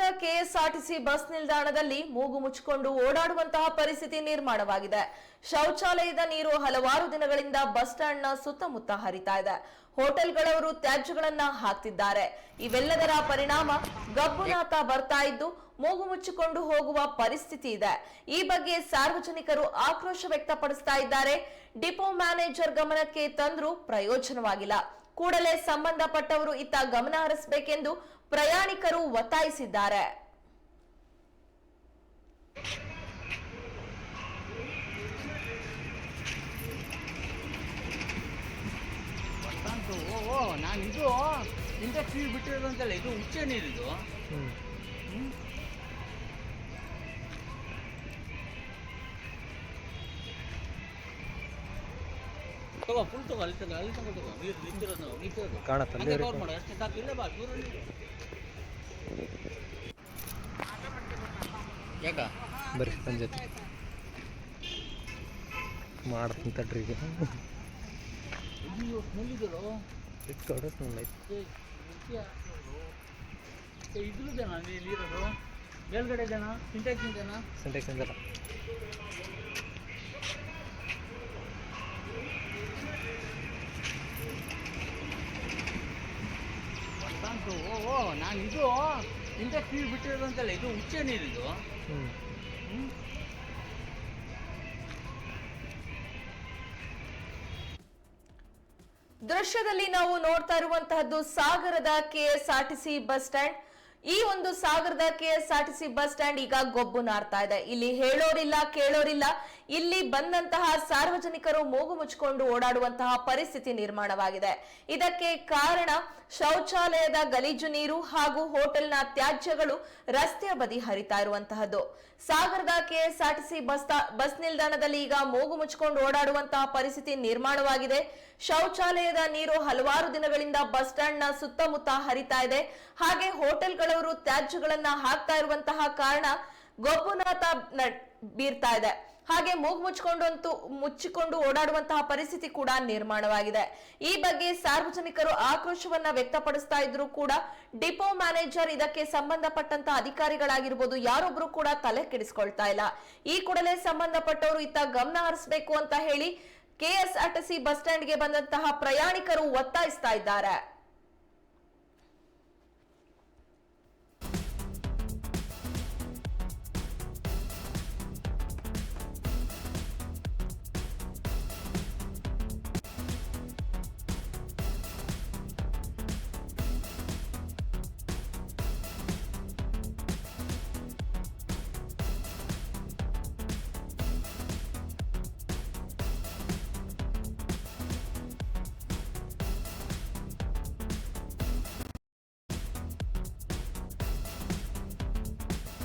ಸಾಗರದ KSRTC bus ನಿಲ್ದಾಣದಲ್ಲಿ ಮೂಗು ಮುಚ್ಚಿಕೊಂಡು ಓಡಾಡುವಂತಹ ಪರಿಸ್ಥಿತಿ ನಿರ್ಮಾಣವಾಗಿದೆ. ಶೌಚಾಲಯದ ನೀರು ಹಲವಾರು ದಿನಗಳಿಂದ ಬಸ್ ಸ್ಟ್ಯಾಂಡ್ನ ಸುತ್ತಮುತ್ತ ಹರಿತಾ ಇದೆ. ಹೋಟೆಲ್ಗಳವರು ತ್ಯಾಜ್ಯಗಳನ್ನ ಹಾಕ್ತಿದ್ದಾರೆ. ಇವೆಲ್ಲದರ ಪರಿಣಾಮ ಗಬ್ಬುನಾಥ ಬರ್ತಾ ಇದ್ದು ಮೂಗು ಮುಚ್ಚಿಕೊಂಡು ಹೋಗುವ ಪರಿಸ್ಥಿತಿ ಇದೆ. ಈ ಬಗ್ಗೆ ಸಾರ್ವಜನಿಕರು ಆಕ್ರೋಶ ವ್ಯಕ್ತಪಡಿಸ್ತಾ ಇದ್ದಾರೆ. ಡಿಪೋ ಮ್ಯಾನೇಜರ್ ಗಮನಕ್ಕೆ ತಂದ್ರೂ ಪ್ರಯೋಜನವಾಗಿಲ್ಲ. ಕೂಡಲೇ ಸಂಬಂಧಪಟ್ಟವರು ಇತ್ತ ಗಮನ ಹರಿಸಬೇಕೆಂದು ಪ್ರಯಾಣಿಕರು ಒತ್ತಾಯಿಸಿದ್ದಾರೆ. ಅಂತ ಓ ಓ ನಾನು ಇದು ಇಂಡಸ್ಟ್ರಿ ಬಿಟ್ಟಿರೋದು ಅಂತಲ್ಲ ಇದು ಉಚ್ಚೆ ನೀರಿದು. ತಗೋ ಫುಲ್ ತಗೋ ಅಲ್ಲಿ ತಗೋ ಅಲ್ಲಿ ತಗೋ ತಗೋ. ನೀರು ನಿಂತಿರೋದು ನಾವು ನಿಂತಿರೋದು ಕಾಣತ್ತೆ ಅಲ್ಲಿ ಕವರ್ ಮಾಡು ಅಷ್ಟೇ ಸಾಕು. ಇಲ್ಲೇ ಬಾ ದೂರ. ಯಾಕ? ಬರ್ರಿ ನನ್ನ ಜೊತೆ. ಮಾಡ್ತೀನಿ ತಡ್ರಿ ಈಗ. ಸ್ಮೆಲ್ ಇದ್ರದ್ದೇನಾ ನೀರಿರೋದು ಮೇಲ್ಗಡೆ ಇದೆನಾ? ಸಿಂಟ್ಯಾಕ್ಸ್ ಇದೆನಾ? ಸಿಂಟೆಕ್ಸ್ ಅಂದಲ್ಲ ಓ ನಾನು ಇದು ಇಂಡಸ್ಟ್ರಿ ಬಿಟ್ಟಿರೋದು ಅಂತಲ್ಲ ಇದು ಉಚ್ಚ ನೀರು ಇದು ದೃಶ್ಯದಲ್ಲಿ ನಾವು ನೋಡ್ತಾ ಇರುವಂತಹದ್ದು ಸಾಗರದ ಕೆಎಸ್ಆರ್ಟಿಸಿ ಬಸ್ ಸ್ಟ್ಯಾಂಡ್. ಈ ಒಂದು ಸಾಗರದ ಕೆಎಸ್ಆರ್ಟಿಸಿ ಬಸ್ ಸ್ಟ್ಯಾಂಡ್ ಈಗ ಗೊಬ್ಬು ನಾರ್ತಾ ಇದೆ. ಇಲ್ಲಿ ಹೇಳೋರಿಲ್ಲ, ಕೇಳೋರಿಲ್ಲ. ಇಲ್ಲಿ ಬಂದಂತಹ ಸಾರ್ವಜನಿಕರು ಮೂಗು ಮುಚ್ಚಿಕೊಂಡು ಓಡಾಡುವಂತಹ ಪರಿಸ್ಥಿತಿ ನಿರ್ಮಾಣವಾಗಿದೆ. ಇದಕ್ಕೆ ಕಾರಣ ಶೌಚಾಲಯದ ಗಲೀಜು ನೀರು ಹಾಗೂ ಹೋಟೆಲ್ನ ತ್ಯಾಜ್ಯಗಳು ರಸ್ತೆಯ ಬದಿ ಹರಿತಾ ಇರುವಂತಹದ್ದು. ಸಾಗರದ ಕೆಎಸ್ಆರ್ಟಿಸಿ ಬಸ್ ಬಸ್ ನಿಲ್ದಾಣದಲ್ಲಿ ಈಗ ಮೂಗು ಮುಚ್ಚಿಕೊಂಡು ಓಡಾಡುವಂತಹ ಪರಿಸ್ಥಿತಿ ನಿರ್ಮಾಣವಾಗಿದೆ. ಶೌಚಾಲಯದ ನೀರು ಹಲವಾರು ದಿನಗಳಿಂದ ಬಸ್ ಸ್ಟ್ಯಾಂಡ್ನ ಸುತ್ತಮುತ್ತ ಹರಿತಾ ಇದೆ. ಹಾಗೆ ಹೋಟೆಲ್ಗಳವರು ತ್ಯಾಜ್ಯಗಳನ್ನ ಹಾಕ್ತಾ ಇರುವಂತಹ ಕಾರಣ ಗೊಬ್ಬುನಾಥ ಬೀರ್ತಾ ಇದೆ. ಹಾಗೆ ಮೂಗು ಮುಚ್ಚಿಕೊಂಡಂತೂ ಮುಚ್ಚಿಕೊಂಡು ಓಡಾಡುವಂತಹ ಪರಿಸ್ಥಿತಿ ಕೂಡ ನಿರ್ಮಾಣವಾಗಿದೆ. ಈ ಬಗ್ಗೆ ಸಾರ್ವಜನಿಕರು ಆಕ್ರೋಶವನ್ನ ವ್ಯಕ್ತಪಡಿಸ್ತಾ ಇದ್ರು ಕೂಡ ಡಿಪೋ ಮ್ಯಾನೇಜರ್ ಇದಕ್ಕೆ ಸಂಬಂಧಪಟ್ಟಂತ ಅಧಿಕಾರಿಗಳಾಗಿರ್ಬೋದು ಯಾರೊಬ್ರು ಕೂಡ ತಲೆ ಕೆಡಿಸ್ಕೊಳ್ತಾ ಇಲ್ಲ. ಈ ಕೂಡಲೇ ಸಂಬಂಧಪಟ್ಟವರು ಇತ್ತ ಗಮನ ಹರಿಸಬೇಕು ಅಂತ ಹೇಳಿ ಕೆಎಸ್ಆರ್ಟಿಸಿ ಬಸ್ ಸ್ಟ್ಯಾಂಡ್ಗೆ ಬಂದಂತಹ ಪ್ರಯಾಣಿಕರು ಒತ್ತಾಯಿಸ್ತಾ ಇದ್ದಾರೆ.